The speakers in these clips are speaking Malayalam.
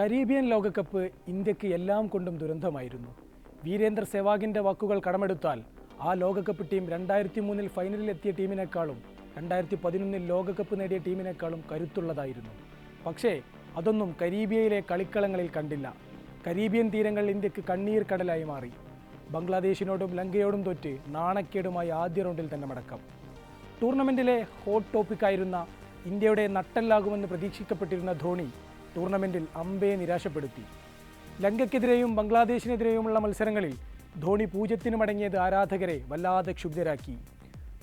കരീബിയൻ ലോകകപ്പ് ഇന്ത്യയ്ക്ക് എല്ലാം കൊണ്ടും ദുരന്തമായിരുന്നു. വീരേന്ദ്ര സെവാഗിന്റെ വാക്കുകൾ കടമെടുത്താൽ ആ ലോകകപ്പ് ടീം രണ്ടായിരത്തി മൂന്നിൽ ഫൈനലിലെത്തിയ ടീമിനേക്കാളും രണ്ടായിരത്തി പതിനൊന്നിൽ ലോകകപ്പ് നേടിയ ടീമിനേക്കാളും കരുത്തുള്ളതായിരുന്നു. പക്ഷേ അതൊന്നും കരീബിയയിലെ കളിക്കളങ്ങളിൽ കണ്ടില്ല. കരീബിയൻ തീരങ്ങൾ ഇന്ത്യയ്ക്ക് കണ്ണീർ കടലായി മാറി. ബംഗ്ലാദേശിനോടും ലങ്കയോടും തോറ്റ് നാണക്കേടുമായി ആദ്യ റൗണ്ടിൽ തന്നെ മടക്കം. ടൂർണമെന്റിലെ ഹോട്ട് ടോപ്പിക്കായിരുന്ന ഇന്ത്യയുടെ നട്ടല്ലാകുമെന്ന് പ്രതീക്ഷിക്കപ്പെട്ടിരുന്ന ധോണി ടൂർണമെന്റിൽ അമ്പയെ നിരാശപ്പെടുത്തി. ലങ്കയ്ക്കെതിരെയും ബംഗ്ലാദേശിനെതിരെയുമുള്ള മത്സരങ്ങളിൽ ധോണി പൂജ്യത്തിന് മടങ്ങിയത് ആരാധകരെ വല്ലാതെ ക്ഷുബ്ധരാക്കി.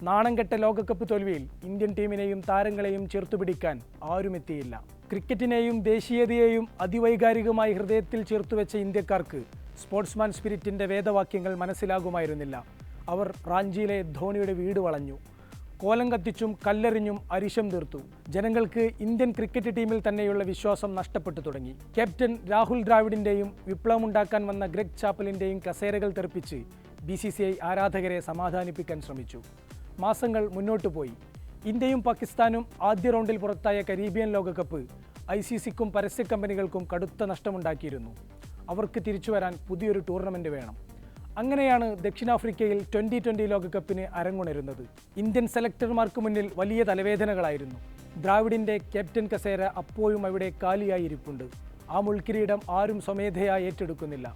നാണംകെട്ട ലോകകപ്പ് തോൽവിയിൽ ഇന്ത്യൻ ടീമിനെയും താരങ്ങളെയും ചേർത്തുപിടിക്കാൻ ആരുമെത്തിയില്ല. ക്രിക്കറ്റിനെയും ദേശീയതയെയും അതിവൈകാരികമായി ഹൃദയത്തിൽ ചേർത്തുവെച്ച ഇന്ത്യക്കാർക്ക് സ്പോർട്സ്മാൻ സ്പിരിറ്റിന്റെ വേദവാക്യങ്ങൾ മനസ്സിലാകുമായിരുന്നില്ല. അവർ റാഞ്ചിയിലെ ധോണിയുടെ വീട് വളഞ്ഞു. കോലം കത്തിച്ചും കല്ലെറിഞ്ഞും അരിശം തീർത്തു. ജനങ്ങൾക്ക് ഇന്ത്യൻ ക്രിക്കറ്റ് ടീമിൽ തന്നെയുള്ള വിശ്വാസം നഷ്ടപ്പെട്ടു തുടങ്ങി. ക്യാപ്റ്റൻ രാഹുൽ ദ്രാവിഡിന്റെയും വിപ്ലവമുണ്ടാക്കാൻ വന്ന ഗ്രെഗ് ചാപ്പലിന്റെയും കസേരകൾ തെറിപ്പിച്ച് ബി സി സി ഐ ആരാധകരെ സമാധാനിപ്പിക്കാൻ ശ്രമിച്ചു. മാസങ്ങൾ മുന്നോട്ടു പോയി. ഇന്ത്യയും പാകിസ്ഥാനും ആദ്യ റൗണ്ടിൽ പുറത്തായ കരീബിയൻ ലോകകപ്പ് ഐ സി സിക്കും പരസ്യ കമ്പനികൾക്കും കടുത്ത നഷ്ടമുണ്ടാക്കിയിരുന്നു. അവർക്ക് തിരിച്ചു വരാൻ പുതിയൊരു ടൂർണമെന്റ് വേണം. അങ്ങനെയാണ് ദക്ഷിണാഫ്രിക്കയിൽ ട്വന്റി ട്വന്റി ലോകകപ്പിന് അരങ്ങുണരുന്നത്. ഇന്ത്യൻ സെലക്ടർമാർക്ക് മുന്നിൽ വലിയ തലവേദനകളായിരുന്നു. ദ്രാവിഡിന്റെ ക്യാപ്റ്റൻ കസേര അപ്പോഴും അവിടെ കാലിയായി ഇരിപ്പുണ്ട് ആ മുൾക്കിരീടം ആരും സ്വമേധയാ ഏറ്റെടുക്കുന്നില്ല.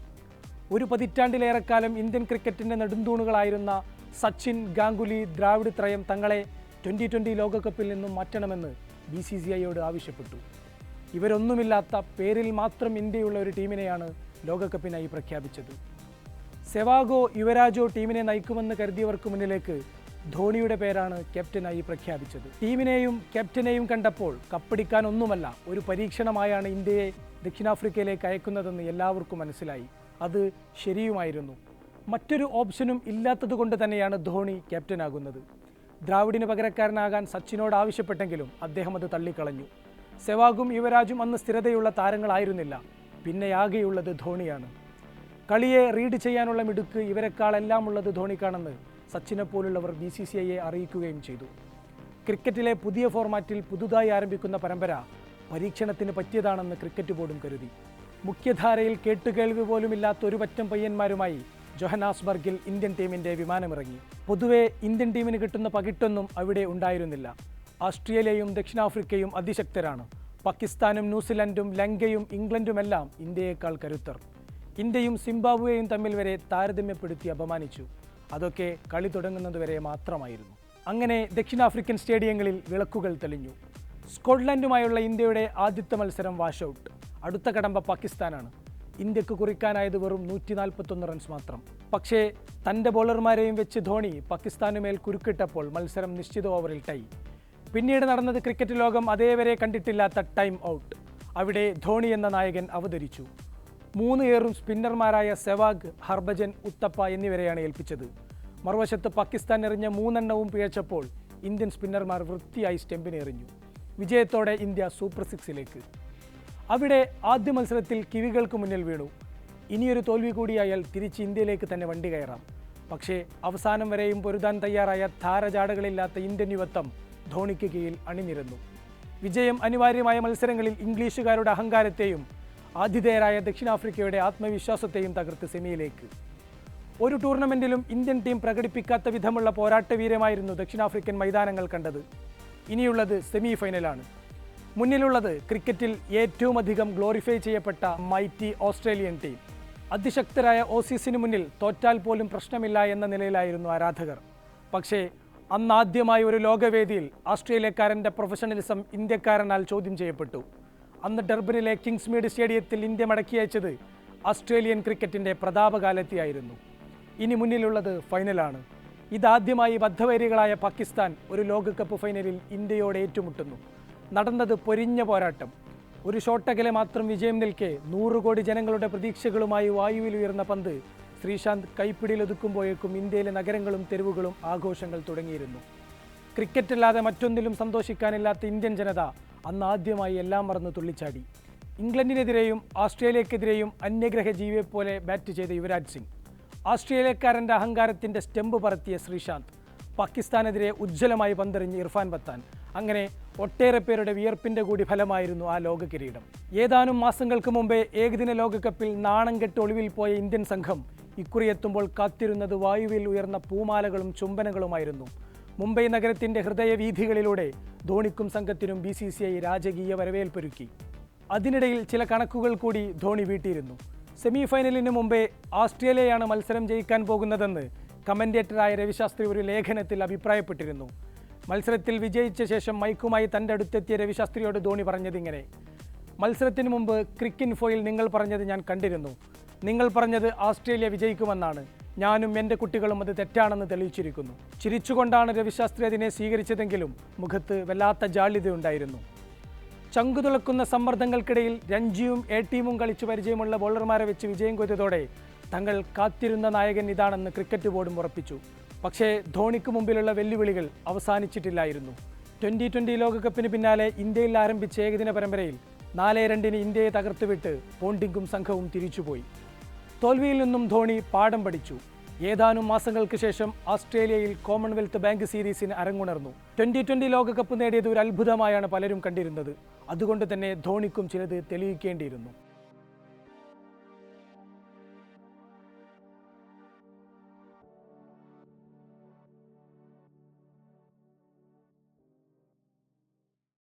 ഒരു പതിറ്റാണ്ടിലേറെക്കാലം ഇന്ത്യൻ ക്രിക്കറ്റിന്റെ നെടുന്തൂണുകളായിരുന്ന സച്ചിൻ ഗാംഗുലി ദ്രാവിഡ് ത്രയം തങ്ങളെ ട്വന്റി ട്വന്റി ലോകകപ്പിൽ നിന്നും മാറ്റണമെന്ന് ബി സി സി ഐയോട് ആവശ്യപ്പെട്ടു. ഇവരൊന്നുമില്ലാത്ത പേരിൽ മാത്രം ഇന്ത്യയുള്ള ഒരു ടീമിനെയാണ് ലോകകപ്പിനായി പ്രഖ്യാപിച്ചത്. സെവാഗോ യുവരാജോ ടീമിനെ നയിക്കുമെന്ന് കരുതിയവർക്ക് മുന്നിലേക്ക് ധോണിയുടെ പേരാണ് ക്യാപ്റ്റനായി പ്രഖ്യാപിച്ചത്. ടീമിനെയും ക്യാപ്റ്റനെയും കണ്ടപ്പോൾ കപ്പടിക്കാൻ ഒന്നുമല്ല ഒരു പരീക്ഷണമായാണ് ഇന്ത്യയെ ദക്ഷിണാഫ്രിക്കയിലേക്ക് അയക്കുന്നതെന്ന് എല്ലാവർക്കും മനസ്സിലായി. അത് ശരിയുമായിരുന്നു. മറ്റൊരു ഓപ്ഷനും ഇല്ലാത്തതുകൊണ്ട് തന്നെയാണ് ധോണി ക്യാപ്റ്റനാകുന്നത്. ദ്രാവിഡിന് പകരക്കാരനാകാൻ സച്ചിനോട് ആവശ്യപ്പെട്ടെങ്കിലും അദ്ദേഹം അത് തള്ളിക്കളഞ്ഞു. സെവാഗും യുവരാജും അന്ന് സ്ഥിരതയുള്ള താരങ്ങളായിരുന്നില്ല. പിന്നെയാകെയുള്ളത് ധോണിയാണ്. കളിയെ റീഡ് ചെയ്യാനുള്ള മിടുക്ക് ഇവരെക്കാളെല്ലാം ഉള്ളത് ധോണിക്കാണെന്ന് സച്ചിനെ പോലുള്ളവർ ബി സി സി ഐയെ അറിയിക്കുകയും ചെയ്തു. ക്രിക്കറ്റിലെ പുതിയ ഫോർമാറ്റിൽ പുതുതായി ആരംഭിക്കുന്ന പരമ്പര പരീക്ഷണത്തിന് പറ്റിയതാണെന്ന് ക്രിക്കറ്റ് ബോർഡും കരുതി. മുഖ്യധാരയിൽ കേട്ടുകേൾവി പോലുമില്ലാത്ത ഒരു പറ്റം പയ്യന്മാരുമായി ജൊഹനാസ്ബർഗിൽ ഇന്ത്യൻ ടീമിന്റെ വിമാനമിറങ്ങി. പൊതുവെ ഇന്ത്യൻ ടീമിന് കിട്ടുന്ന പകിട്ടൊന്നും അവിടെ ഉണ്ടായിരുന്നില്ല. ഓസ്ട്രേലിയയും ദക്ഷിണാഫ്രിക്കയും അതിശക്തരാണ്. പാകിസ്ഥാനും ന്യൂസിലൻഡും ലങ്കയും ഇംഗ്ലണ്ടുമെല്ലാം ഇന്ത്യയേക്കാൾ കരുത്തർ. ഇന്ത്യയും സിംബാബ്വേയും തമ്മിൽ വരെ താരതമ്യപ്പെടുത്തി അപമാനിച്ചു. അതൊക്കെ കളി തുടങ്ങുന്നതുവരെ മാത്രമായിരുന്നു. അങ്ങനെ ദക്ഷിണാഫ്രിക്കൻ സ്റ്റേഡിയങ്ങളിൽ വിളക്കുകൾ തെളിഞ്ഞു. സ്കോട്ട്ലൻഡുമായുള്ള ഇന്ത്യയുടെ ആദ്യത്തെ മത്സരം വാഷ് ഔട്ട് അടുത്ത കടമ്പ പാകിസ്ഥാനാണ്. ഇന്ത്യയ്ക്ക് കുറിക്കാനായത് വെറും നൂറ്റി നാൽപ്പത്തൊന്ന് റൺസ് മാത്രം. പക്ഷേ തന്റെ ബോളർമാരെയും വെച്ച് ധോണി പാകിസ്ഥാനുമേൽ കുരുക്കിട്ടപ്പോൾ മത്സരം നിശ്ചിത ഓവറിൽ ടൈ. പിന്നീട് നടന്നത് ക്രിക്കറ്റ് ലോകം അതേവരെ കണ്ടിട്ടില്ലാത്ത ടൈം ഔട്ട്. അവിടെ ധോണി എന്ന നായകൻ അവതരിച്ചു. മൂന്ന് ഏറും സ്പിന്നർമാരായ സെവാഗ് ഹർഭജൻ ഉത്തപ്പ എന്നിവരെയാണ് ഏൽപ്പിച്ചത്. മറുവശത്ത് പാകിസ്ഥാൻ എറിഞ്ഞ മൂന്നെണ്ണവും പിഴച്ചപ്പോൾ ഇന്ത്യൻ സ്പിന്നർമാർ വൃത്തിയായി സ്റ്റെമ്പിന് എറിഞ്ഞു. വിജയത്തോടെ ഇന്ത്യ സൂപ്പർ സിക്സിലേക്ക്. അവിടെ ആദ്യ മത്സരത്തിൽ കിവികൾക്ക് മുന്നിൽ വീണു. ഇനിയൊരു തോൽവി കൂടിയായാൽ തിരിച്ച് ഇന്ത്യയിലേക്ക് തന്നെ വണ്ടി കയറാം. പക്ഷേ അവസാനം വരെയും പൊരുതാൻ തയ്യാറായ ധാരജാടകളില്ലാത്ത ഇന്ത്യൻ യുവത്വം ധോണിക്ക് കീഴിൽ അണിനിരന്നു. വിജയം അനിവാര്യമായ മത്സരങ്ങളിൽ ഇംഗ്ലീഷുകാരുടെ അഹങ്കാരത്തെയും ആതിഥേയരായ ദക്ഷിണാഫ്രിക്കയുടെ ആത്മവിശ്വാസത്തെയും തകർത്ത് സെമിയിലേക്ക്. ഒരു ടൂർണമെന്റിലും ഇന്ത്യൻ ടീം പ്രകടിപ്പിക്കാത്ത വിധമുള്ള പോരാട്ടവീരമായിരുന്നു ദക്ഷിണാഫ്രിക്കൻ മൈതാനങ്ങൾ കണ്ടത്. ഇനിയുള്ളത് സെമി ഫൈനലാണ് മുന്നിലുള്ളത് ക്രിക്കറ്റിൽ ഏറ്റവും അധികം ഗ്ലോറിഫൈ ചെയ്യപ്പെട്ട മൈറ്റി ഓസ്ട്രേലിയൻ ടീം. അതിശക്തരായ ഓസീസിന് മുന്നിൽ തോറ്റാൽ പോലും പ്രശ്നമില്ല എന്ന നിലയിലായിരുന്നു ആരാധകർ. പക്ഷേ അന്നാദ്യമായി ഒരു ലോകവേദിയിൽ ആസ്ട്രേലിയക്കാരന്റെ പ്രൊഫഷണലിസം ഇന്ത്യക്കാരനാൽ ചോദ്യം ചെയ്യപ്പെട്ടു. അന്ന് ഡർബനിലെ കിങ്സ്മീഡ് സ്റ്റേഡിയത്തിൽ ഇന്ത്യ മടക്കി അയച്ചത് ഓസ്ട്രേലിയൻ ക്രിക്കറ്റിന്റെ പ്രതാപകാലത്തെയായിരുന്നു. ഇനി മുന്നിലുള്ളത് ഫൈനലാണ്. ഇതാദ്യമായി ബദ്ധവൈരികളായ പാകിസ്ഥാൻ ഒരു ലോകകപ്പ് ഫൈനലിൽ ഇന്ത്യയോട് ഏറ്റുമുട്ടുന്നു. നടന്നത് പൊരിഞ്ഞ പോരാട്ടം. ഒരു ഷോട്ടകലെ മാത്രം വിജയം നിൽക്കെ നൂറ് കോടി ജനങ്ങളുടെ പ്രതീക്ഷകളുമായി വായുവിൽ ഉയർന്ന പന്ത് ശ്രീശാന്ത് കൈപ്പിടിയിലൊതുക്കുമ്പോഴേക്കും ഇന്ത്യയിലെ നഗരങ്ങളും തെരുവുകളും ആഘോഷങ്ങൾ തുടങ്ങിയിരുന്നു. ക്രിക്കറ്റല്ലാതെ മറ്റൊന്നിലും സന്തോഷിക്കാനില്ലാത്ത ഇന്ത്യൻ ജനത അന്ന് ആദ്യമായി എല്ലാം മറന്ന് തുള്ളിച്ചാടി. ഇംഗ്ലണ്ടിനെതിരെയും ഓസ്ട്രേലിയക്കെതിരെയും അന്യഗ്രഹ ജീവിയെ പോലെ ബാറ്റ് ചെയ്ത യുവരാജ് സിംഗ്. ഓസ്ട്രേലിയക്കാരന്റെ അഹങ്കാരത്തിന്റെ സ്റ്റെമ്പ് പറത്തിയ ശ്രീശാന്ത്. പാകിസ്ഥാനെതിരെ ഉജ്ജ്വലമായി പന്തെറിഞ്ഞ് ഇർഫാൻ പത്താൻ അങ്ങനെ ഒട്ടേറെ പേരുടെ വിയർപ്പിന്റെ കൂടി ഫലമായിരുന്നു ആ ലോക കിരീടം ഏതാനും മാസങ്ങൾക്ക് മുമ്പേ ഏകദിന ലോകകപ്പിൽ നാണം കെട്ട് ഒളിവിൽ പോയ ഇന്ത്യൻ സംഘം ഇക്കുറി എത്തുമ്പോൾ കാത്തിരുന്നത് വായുവിൽ ഉയർന്ന പൂമാലകളും ചുംബനങ്ങളുമായിരുന്നു. മുംബൈ നഗരത്തിന്റെ ഹൃദയവീഥികളിലൂടെ ധോണിക്കും സംഘത്തിനും ബി സി സി ഐ രാജകീയ വരവേൽപ്പൊരുക്കി. അതിനിടയിൽ ചില കണക്കുകൾ കൂടി ധോണി വീട്ടിയിരുന്നു. സെമി ഫൈനലിന് മുമ്പേ ഓസ്ട്രേലിയയാണ് മത്സരം ജയിക്കാൻ പോകുന്നതെന്ന് കമന്റേറ്ററായ രവിശാസ്ത്രി ഒരു ലേഖനത്തിൽ അഭിപ്രായപ്പെട്ടിരുന്നു. മത്സരത്തിൽ വിജയിച്ച ശേഷം മൈക്കുമായി തന്റെ അടുത്തെത്തിയ രവിശാസ്ത്രിയോട് ധോണി പറഞ്ഞതിങ്ങനെ മത്സരത്തിന് മുമ്പ് ക്രിക്കിൻ ഫോയിൽ നിങ്ങൾ പറഞ്ഞത് ഞാൻ കണ്ടിരുന്നു. നിങ്ങൾ പറഞ്ഞത് ഓസ്ട്രേലിയ വിജയിക്കുമെന്നാണ്. ഞാനും എന്റെ കുട്ടികളും അത് തെറ്റാണെന്ന് തെളിയിച്ചിരിക്കുന്നു. ചിരിച്ചുകൊണ്ടാണ് രവിശാസ്ത്രി അതിനെ സ്വീകരിച്ചതെങ്കിലും മുഖത്ത് വല്ലാത്ത ജാള്യതയുണ്ടായിരുന്നു. ചങ്കുതുളക്കുന്ന സമ്മർദ്ദങ്ങൾക്കിടയിൽ രഞ്ജിയും എ ടീമും കളിച്ചു പരിചയമുള്ള ബോളർമാരെ വെച്ച് വിജയം കൊയ്തതോടെ തങ്ങൾ കാത്തിരുന്ന നായകൻ ഇതാണെന്ന് ക്രിക്കറ്റ് ബോർഡും ഉറപ്പിച്ചു. പക്ഷേ ധോണിക്ക് മുമ്പിലുള്ള വെല്ലുവിളികൾ അവസാനിച്ചിട്ടില്ലായിരുന്നു. ട്വന്റി ട്വന്റി ലോകകപ്പിന് പിന്നാലെ ഇന്ത്യയിൽ ആരംഭിച്ച ഏകദിന പരമ്പരയിൽ നാലേ രണ്ടിന് ഇന്ത്യയെ തകർത്തുവിട്ട് പോണ്ടിങ്ങും സംഘവും തിരിച്ചുപോയി. തോൽവിയിൽ നിന്നും ധോണി പാഠം പഠിച്ചു. ഏതാനും മാസങ്ങൾക്ക് ശേഷം ഓസ്ട്രേലിയയിൽ കോമൺവെൽത്ത് ബാങ്ക് സീരീസിന് അരങ്ങുണർന്നു. ട്വന്റി ട്വന്റി ലോകകപ്പ് നേടിയത് ഒരു അത്ഭുതമായാണ് പലരും കണ്ടിരുന്നത്. അതുകൊണ്ട് തന്നെ ധോണിക്കും ചിലത് തെളിയിക്കേണ്ടിയിരുന്നു.